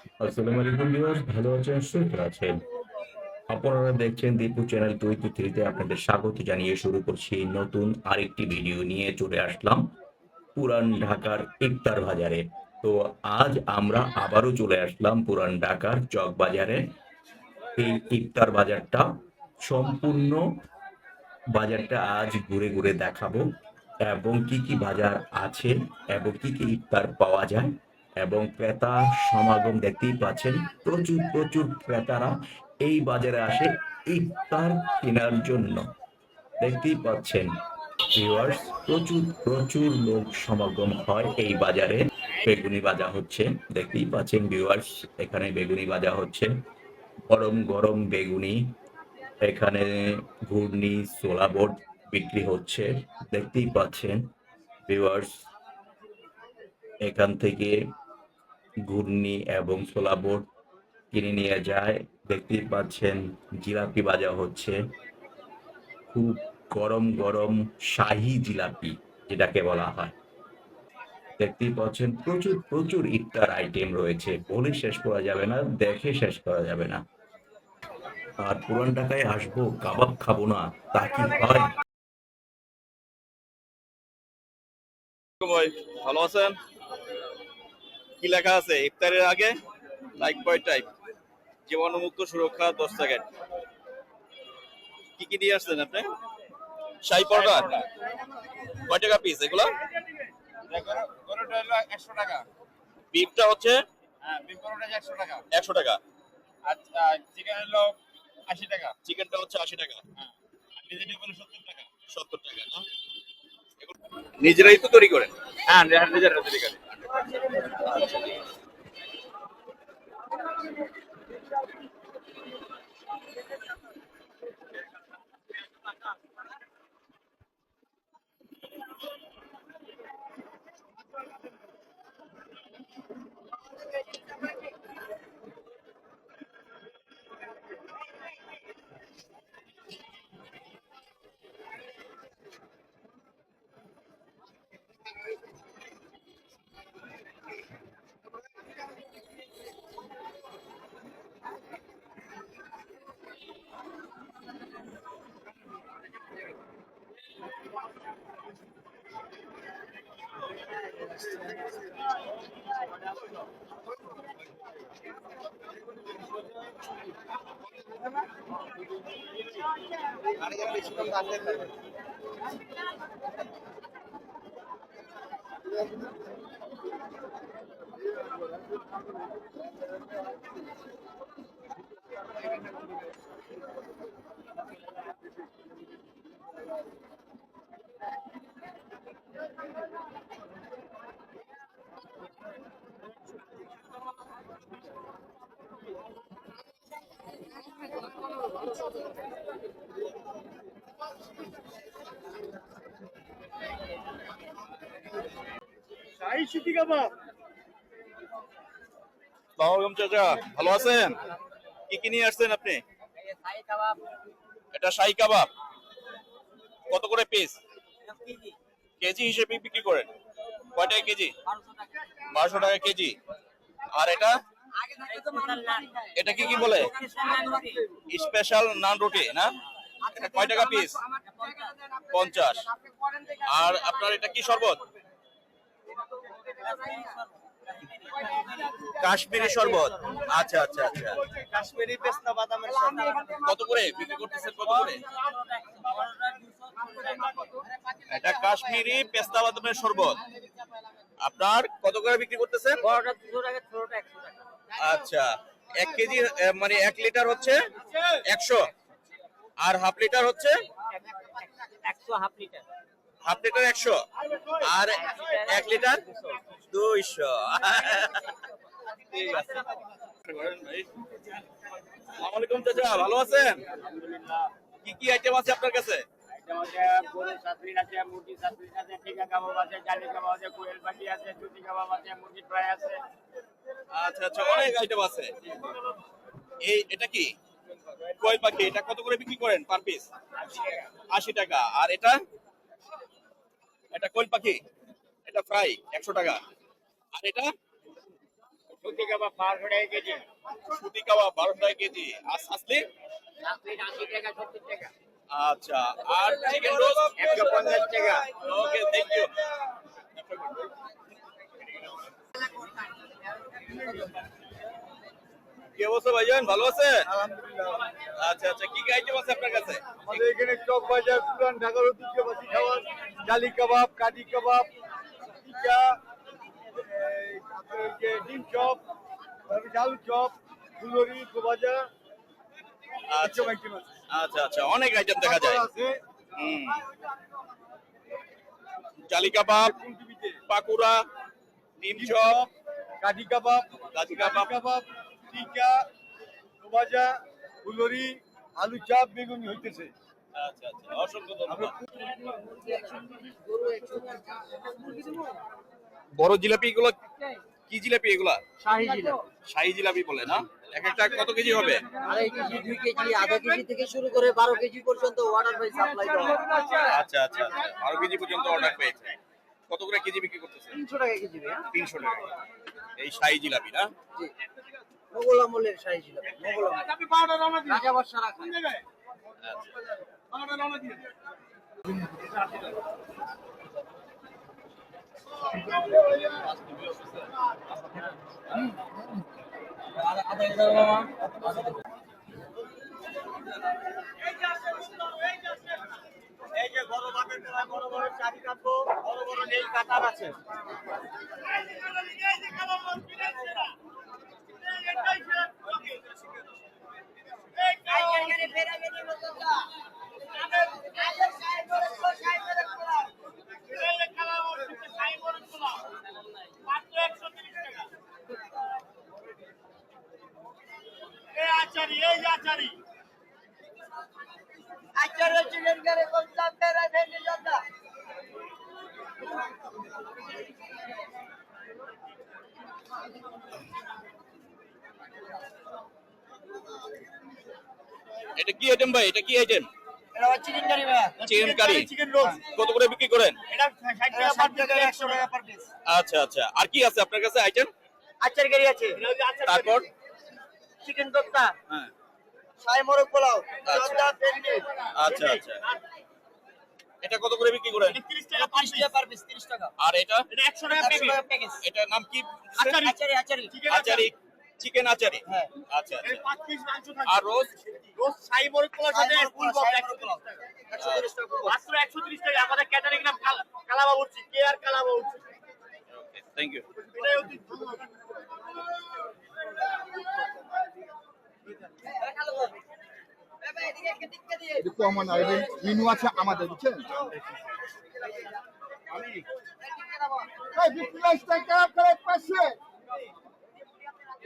আসসালামু আলাইকুম ভিউয়ার্স, ভালো আছেন, সুস্থ আছেন? আপনারা দেখছেন দীপু চ্যানেল টু টু থ্রিতে আপনাদের স্বাগত জানিয়ে শুরু করছি নতুন আরেকটি ভিডিও নিয়ে চলে আসলাম পুরান ঢাকার ইফতার বাজারে। তো আজ আমরা আবারও চলে আসলাম পুরান ঢাকার চক বাজারে। এই ইফতার বাজারটা, সম্পূর্ণ বাজারটা আজ ঘুরে ঘুরে দেখাবো এবং কি কি বাজার আছে এবং কি কি ইফতার পাওয়া যায় এবং ক্রেতা সমাগম দেখতেই পাচ্ছেন প্রচুর প্রচুর ক্রেতারা এই বাজারে আসে ইফতার কেনার জন্য। দেখতেই পাচ্ছেন প্রচুর প্রচুর লোক সমাগম হয় এই বাজারে। বেগুনি বাজা হচ্ছে, দেখতেই পাচ্ছেন ভিউয়ার্স এখানে বেগুনি বাজা হচ্ছে। গরম গরম বেগুনি, এখানে ঘূর্ণি সোলা বোর্ড বিক্রি হচ্ছে, দেখতেই পাচ্ছেন ভিউয়ার্স এখান থেকে ঘূর্ণি এবং বোর্ড কিনে নিয়ে যায়। দেখতেই পাচ্ছেন, জিলাপি বাজা হচ্ছে। খুব গরম গরম শাহি জিলাপি, যেটাকে বলা হয়। দেখতেই পাচ্ছেন, প্রচুর প্রচুর ইফতার আইটেম রয়েছে। বলে শেষ করা যাবে না, দেখে শেষ করা যাবে না। আর পুরান ঢাকায় আসব, কাবাব খাব না, তা কি হয়? ভালো আছেন? কি লেখা আছে? ইফতারের আগে লাইক বাই টাইপ জীবাণুমুক্ত সুরক্ষা দশ সেকেন্ড কি কি নিয়ে আসছেন আপনি? শাহি পরোটা? কয় টাকা পিস এগুলো? একশো টাকা বিফটা হচ্ছে হ্যাঁ একশো টাকা। আর চিকেন হলো আশি টাকা চিকেনটা হচ্ছে আশি টাকা। হ্যাঁ সত্তর টাকা সত্তর টাকা না? নিজেরাই তো তৈরি করেন। হ্যাঁ নিজের তৈরি thank you করে ভালো আছেন? কি কি নিয়ে আসছেন আপনি? এটা শাহি কাবাব। কত করে পিস কেজি হিসেবে বিক্রি করেন। কয় টাকা কেজি? বারোশো টাকা কেজি। আর এটা? এটা কি কি বলে? স্পেশাল নান রুটি না? এটা কয় টাকা পিস পঞ্চাশ। আর আপনার এটা কি শরবত? কাশ্মীরি শরবত। আচ্ছা আচ্ছা আচ্ছা। কাশ্মীরি পেস্তা বাদামের কত করে? বিক্রি করতেছেন কত করে? এটা কাশ্মীরি পেস্তা বাদামের শরবত। আপনার কত করে বিক্রি করতেছেন? আচ্ছা এক কেজি মানে এক লিটার হচ্ছে একশো। আর হাফ লিটার হচ্ছে? Half litre. একশো। আর এক লিটার দুইশো। আছে। চাচা ভালো আছেন? কি কি আইটেম আছে আপনার কাছে? আছে মুরগি আছে আছে আছে আছে আছে। আচ্ছা আচ্ছা অনেক আইটেম আছে। এই এটা কি? কয় পাখি এটা কত করে বিক্রি করেন পার পিস আশি টাকা। আর এটা? এটা কোয়েল পাখি এটা ফ্রাই একশো টাকা। আর এটা? সুতি কাবাব বারোশো টাকা কেজি। সুতি কাবাব বারোশো টাকা কেজি। আর টাকা আচ্ছা আর চিকেন রোস্ট একশো পঞ্চাশ টাকা। ওকে থ্যাংক ইউ কি অবস্থা ভাইজান? ভালো আছে? আচ্ছা আচ্ছা কি কি আইটেম আছে আপনার কাছে? আমাদের এখানে চক বাজার পুরান ঢাকার ঐতিহ্যবাসী খাবার জালি কাবাব কাটি কাবাব টিকা ডিম চপ তারপরে আলু চপ ফুলরি গোবাজা আচ্ছা আচ্ছা আচ্ছা অনেক আইটেম দেখা যায়। হুম। জালি কাবাব পাকুড়া ডিম চপ কাটি কাবাব কাঠি কাবাব। কাবাব টিকা গোবাজা ফুলরি আলু চপ বেগুনি হইতেছে। আচ্ছা আচ্ছা অসংখ্য ধন্যবাদ। বড় জিলাপি এগুলো কি জিলাপি এগুলা? শাহি জিলা শাহী জিলাপি বলে না? এক একটা কত কেজি হবে? আড়াই কেজি দুই কেজি আধা কেজি থেকে শুরু করে বারো কেজি পর্যন্ত ওয়াটার বাই সাপ্লাই দেওয়া আচ্ছা আচ্ছা আচ্ছা বারো কেজি পর্যন্ত অর্ডার পেয়েছে। কত করে কেজি বিক্রি করতেছে? তিনশো টাকা কেজি তিনশো টাকা। এই শাহী জিলাপি না? জি। মোগল আমলের শাহি জিলা মোগল আমল রাজা বাদশা রাখা। এই যে বড় বাপের বড় বড় চারি কাটবো বড় বড় নেই কাটার আছে। আচারি এই আচারি। আচার্য চিকেন করে কম দাম বেড়া ভেঙে যাতা এটা কি আইটেম ভাই? এটা কি আইটেম চিকেন কারি ভাইয়া চিকেন কারি চিকেন রোল কত করে বিক্রি করেন? এটা টাকা টাকা টাকা আচ্ছা আচ্ছা। আর কি আছে আপনার কাছে আইটেম আচার কারি আছে। তারপর? চিকেন কোপ্তা হ্যাঁ। মোরগ পোলাও। আচ্ছা। আচ্ছা আচ্ছা। এটা কত করে বিক্রি করেন? তিরিশ টাকা পার পিস তিরিশ টাকা আর এটা? এটা একশো টাকা একশো টাকা প্যাকেজ এটার নাম কি? আচারি। আচারি আচারি। আচারি। চিকেন আচারি? হ্যাঁ। আচ্ছা আচ্ছা। আর রোজ? রোজ সাই মোরগ পোলার সাথে ফুল বক্স টাকা মাত্র একশো তিরিশ টাকা আমাদের ক্যাটারিং নাম কালা- কালাবাবুর্চি কে আর কালাবাবুর্চি? থ্যাংক ইউ দেখো আমার মেনু আছে আমাদের বুঝছেন? এই বিপ্লব টাকা করে পাশে।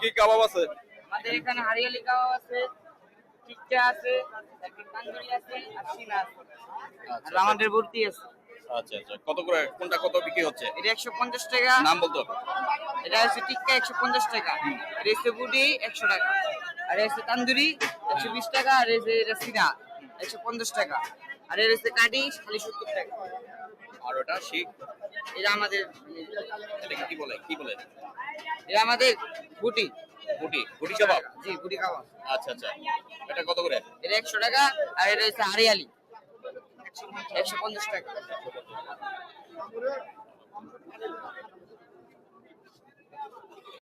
কি কাবাব আছে? আমাদের এখানে হারিয়ালি কাবাব আছে টিক্কা আছে তান্দুরি আছে আর সিনা আছে। আর আমাদের ভর্তি আছে। আচ্ছা আচ্ছা। কত করে কোনটা কত বিক্রি হচ্ছে? এটা একশো পঞ্চাশ টাকা। নাম বলতে এটা হচ্ছে টিক্কা একশো পঞ্চাশ টাকা। এটা হচ্ছে বুটি একশো টাকা। আর হচ্ছে তান্দুরি একশো বিশ টাকা। আর যে এটা সিনা একশো পঞ্চাশ টাকা। আর এটা হচ্ছে কাটি খালি সত্তর টাকা। আর ওটা শিখ? এটা আমাদের এটা কি বলে? কি বলে? এটা আমাদের গুটি। গুটি গুটি কাবাব জি গুটি কাবাব। আচ্ছা আচ্ছা। এটা কত করে? এটা একশো টাকা আর এটা হচ্ছে হারিয়ালি একশো পঞ্চাশ টাকা।